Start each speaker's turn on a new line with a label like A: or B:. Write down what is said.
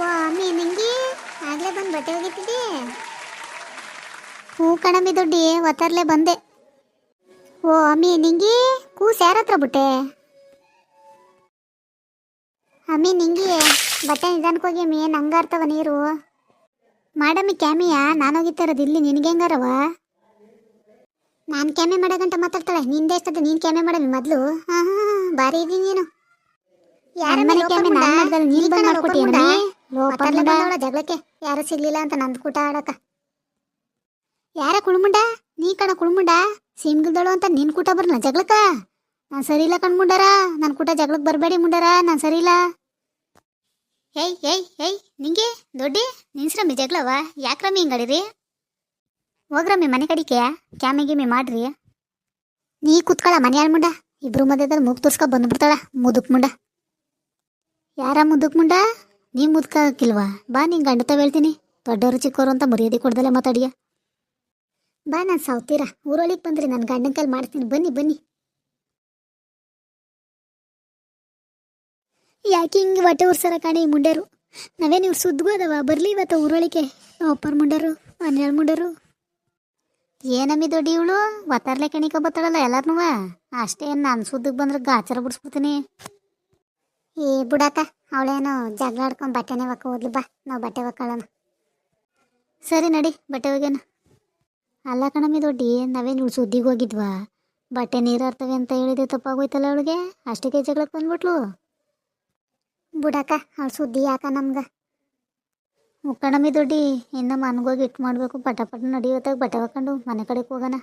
A: ವಾ ಅಮ್ಮಿ ನಿಂಗೆ? ಆಗ್ಲೇ ಬಂದು ಬಟ್ಟೆ ಒಗಿತಿದ್ದೆ? ಹ್ಞೂ ಕಣಮ್ಮಿ ದೊಡ್ಡಿ ಒತ್ತರ್ಲೆ ಬಂದೆ. ಓ ಅಮ್ಮಿ ನಿಂಗೆ ಕೂಸ್ ಯಾರ ಹತ್ರ ಬಿಟ್ಟೆ ಅಮ್ಮಿ ನಿಂಗೆ ಬಟ್ಟೆ ನಿಧಾನಕ್ಕೋಗಿ ಅಮ್ಮಿ ನಂಗಾರ್ತವ ನೀರು. ಮಾಡಮ್ಮಿ ಕ್ಯಾಮಿಯ ನಾನು ಹೋಗಿತ್ತಿರೋದು ಇಲ್ಲಿ ನಿನಗೆ ಹೆಂಗಾರವ? ನಾನು ಕ್ಯಾಮೆ ಮಾಡೋಗಂಟ ಮಾತಾಡ್ತಾಳೆ ನಿಂದೆ ಎಷ್ಟದ ನೀನು ಕ್ಯಾಮೆ ಮಾಡಮ್ಮಿ ಮೊದಲು? ಹಾಂ ಹಾಂ ಬಾರಿ ಇದೀನಿ ನೀನು. ಯಾರ ಮನೆ ಕ್ಯಾಮೆ ನಾನು ಮಾಡ್ದಲ್ಲ ನೀನು ಬಂದು ಮಾಡ್ಕೊಟ್ಟಿ ಲೋಪರ್ಲೆ ಬಂದವಳ ಜಗಳಕ್ಕೆ? ಯಾರು ಸಿಗ್ಲಿಲ್ಲ ಅಂತ ನಂದು ಕೂಟ ಆಡಕ. ಯಾರ ಕುಳ್ಮುಂಡ ನೀ ಕಣ ಕುಳ್ಮುಂಡ ಸಿಮ್ಗಿಲ್ದಳು ಅಂತ ನಿನ್ ಕೂಟ ಬರ್ನ ಜಗಳಕ ನಾನು ಸರಿ ಇಲ್ಲ ಕಣ್ಮುಂಡಾರ ನನ್ನ ಕೂಟ ಜಗಳಕ್ಕೆ ಬರಬೇಡಿ ಮುಂಡಾರ. ನಾನು ಸರಿ ಇಲ್ಲ ಏಯ್ ಏಯ್ ಏಯ್ ನಿಂಗೆ? ದೊಡ್ಡಿ ನಿನ್ಸ್ರಮ್ಮಿ ಜಗಳವ? ಯಾಕ್ರಮ್ಮಿ ಹಿಂಗಡಿರಿ ಹೋಗ್ರಮ್ಮಿ ಮನೆ ಕಡಿಕೆ. ಕ್ಯಾಮಿಗಿಮಿ ಗೀಮೆ ಮಾಡ್ರಿ. ನೀ ಕುತ್ಕಳ ಮನೆ ಮುಂಡ. ಇಬ್ರು ಮಧ್ಯದಲ್ಲಿ ಮೂಗ್ ತೋರ್ಸ್ಕೊ ಬಂದ್ಬಿಡ್ತಾಳ ಮುದುಕ್ ಮುಂಡ. ಯಾರ ಮುದುಕ್ ಮುಂಡ? ನೀ ಮುದ್ಕಾಕಿಲ್ವಾ ಬಾ ನಿಂಗೆ ಗಂಡತ ಹೇಳ್ತೀನಿ. ದೊಡ್ಡವರು ಚಿಕ್ಕವರು ಅಂತ ಮರ್ಯಾದೆ ಕೊಡ್ದಲ್ಲ ಮಾತಾಡಿಯ. ಬಾ, ನಾನು ಸಾವ್ತೀರ? ಊರೊಳಗೆ ಬಂದ್ರಿ ನನ್ನ ಗಂಡನ ಕೈಲಿ ಮಾಡ್ತೀನಿ. ಬನ್ನಿ ಬನ್ನಿ. ಯಾಕೆ ಹಿಂಗೆ ಹೊಟ್ಟೆ ಉರ್ಸರ ಕಾಣಿ ಈ ಮುಂಡರು? ನಾವೇನು ಇವ್ರು ಅದಾವ? ಬರಲಿ ಇವತ್ತು ಊರೊಳಗೆ. ಒಪ್ಪರ್ ಮುಂಡರು ಹನ್ನೆರಡು ಮುಂಡರು. ಏನಮ್ಮಿ ದೊಡ್ಡ ಇವಳು? ಒತ್ತಾರ್ಲೆ ಕಣಿಕ ಬತ್ತಾಳಲ್ಲ ಎಲ್ಲಾರನೂ ಅಷ್ಟೇ ನಾನು ಸುದ್ದಿಗೆ ಬಂದ್ರೆ ಗಾಚಾರ ಬಿಡಿಸ್ಬಿಡ್ತೀನಿ. ಏ, ಬುಡಾಕ, ಅವಳೇನು ಜಗಳ ಆಡ್ಕೊಂಡು ಬಟ್ಟೆನೇ ಒಕ್ಕ ಹೋದ್ಲು ಬಾ. ನಾವು ಬಟ್ಟೆ ಒಕ್ಕಳಣ. ಸರಿ ನಡಿ, ಬಟ್ಟೆ ಒಗ್ಯಾನ ಅಲ್ಲ ಕಣಮ್ಮಿ ದೊಡ್ಡಿ ನಾವೇನು ಸುದ್ದಿಗೆ ಹೋಗಿದ್ವಾ? ಬಟ್ಟೆ ನೀರು ಹರ್ತವೆ ಅಂತ ಹೇಳಿದೆ ತಪ್ಪಾಗೋಯ್ತಲ್ಲ ಅವಳಿಗೆ? ಅಷ್ಟಕ್ಕೆ ಜಗಳಕ್ಕೆ ಬಂದ್ಬಿಟ್ಲು. ಬುಡಾಕ, ಅವಳು ಸುದ್ದಿ ಯಾಕ ನಮ್ಗೆ? ಕಣಮ್ಮಿ ದೊಡ್ಡಿ ಇನ್ನು ಮನ್ಗೋಗಿ ಇಟ್ಟು ಮಾಡಬೇಕು. ಪಟ ಪಟ ನಡಿಯೋತ್ತಾಗ ಬಟ್ಟೆ ಹಾಕೊಂಡು ಮನೆ ಕಡೆಗೆ ಹೋಗೋಣ.